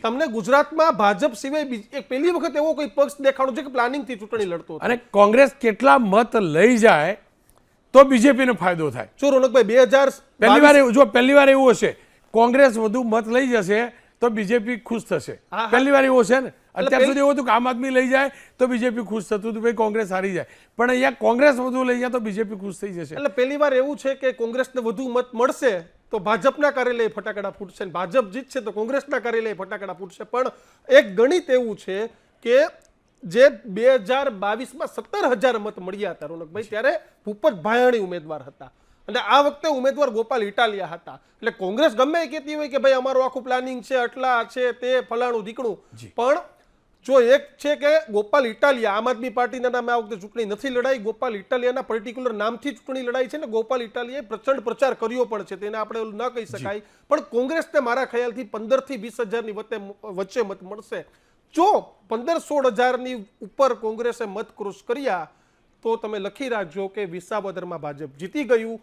તમને ગુજરાતમાં ભાજપ સિવાય પહેલી વખત એવો કોઈ પક્ષ દેખાણો છે કે પ્લાનિંગથી ચૂંટણી લડતો અને કોંગ્રેસ કેટલા મત લઈ જાય તો બીજેપીને ફાયદો થાય. જો રોનકભાઈ બે હજાર પહેલી વાર જો પહેલી વાર એવું હશે કોંગ્રેસ વધુ મત લઈ જશે તો બીજેપી ખુશ થશે. પહેલી વાર એવો છે ને? અત્યાર સુધી એવું હતું કે આમ આદમી લઈ જાય તો બીજેપી ખુશ થતું હતું ભાઈ કોંગ્રેસ હારી જાય. પણ અહીંયા કોંગ્રેસ વધુ લઈ જાય તો બીજેપી ખુશ થઈ જશે. એટલે પહેલી વાર એવું છે કે કોંગ્રેસને વધુ મત મળશે તો ભાજપના કાર્યાલય ફટાકડા ફૂટશે ભાજપ જીતશે તો કોંગ્રેસના કાર્યાલય ફટાકડા ફૂટશે. પણ એક ગણિત એવું છે કે જે બે હજાર બાવીસમાં સત્તર હજાર મત મળ્યા હતા રોનકભાઈ ત્યારે ભૂપત ભાયાણી ઉમેદવાર હતા. અને આ વખતે ઉમેદવાર ગોપાલ ઇટાલિયા હતા. એટલે કોંગ્રેસ ગમે એ કહેતી હોય કે ભાઈ અમારું આખું પ્લાનિંગ છે આટલા છે તે ફલાણું દીકણું. પણ જો એક છે કે ગોપાલ ઇટાલિયા આમ આદમી પાર્ટીના નામે આ વખતે ચૂંટણી નથી લડાઈ. ગોપાલ ઇટાલિયાના પર્ટિક્યુલર નામથી ચૂંટણી લડાઈ છે ને ગોપાલ ઇટાલિયાએ પ્રચંડ પ્રચાર કર્યો પણ છે. તેને આપણે ન કહી શકાય. પણ કોંગ્રેસને મારા ખ્યાલથી પંદરથી વીસ હજારની વચ્ચે વચ્ચે મત મળશે. જો પંદર સોળ હજારની ઉપર કોંગ્રેસે મત ક્રોસ કર્યા તો તમે લખી રાખજો કે વિસાવદરમાં ભાજપ જીતી ગયું.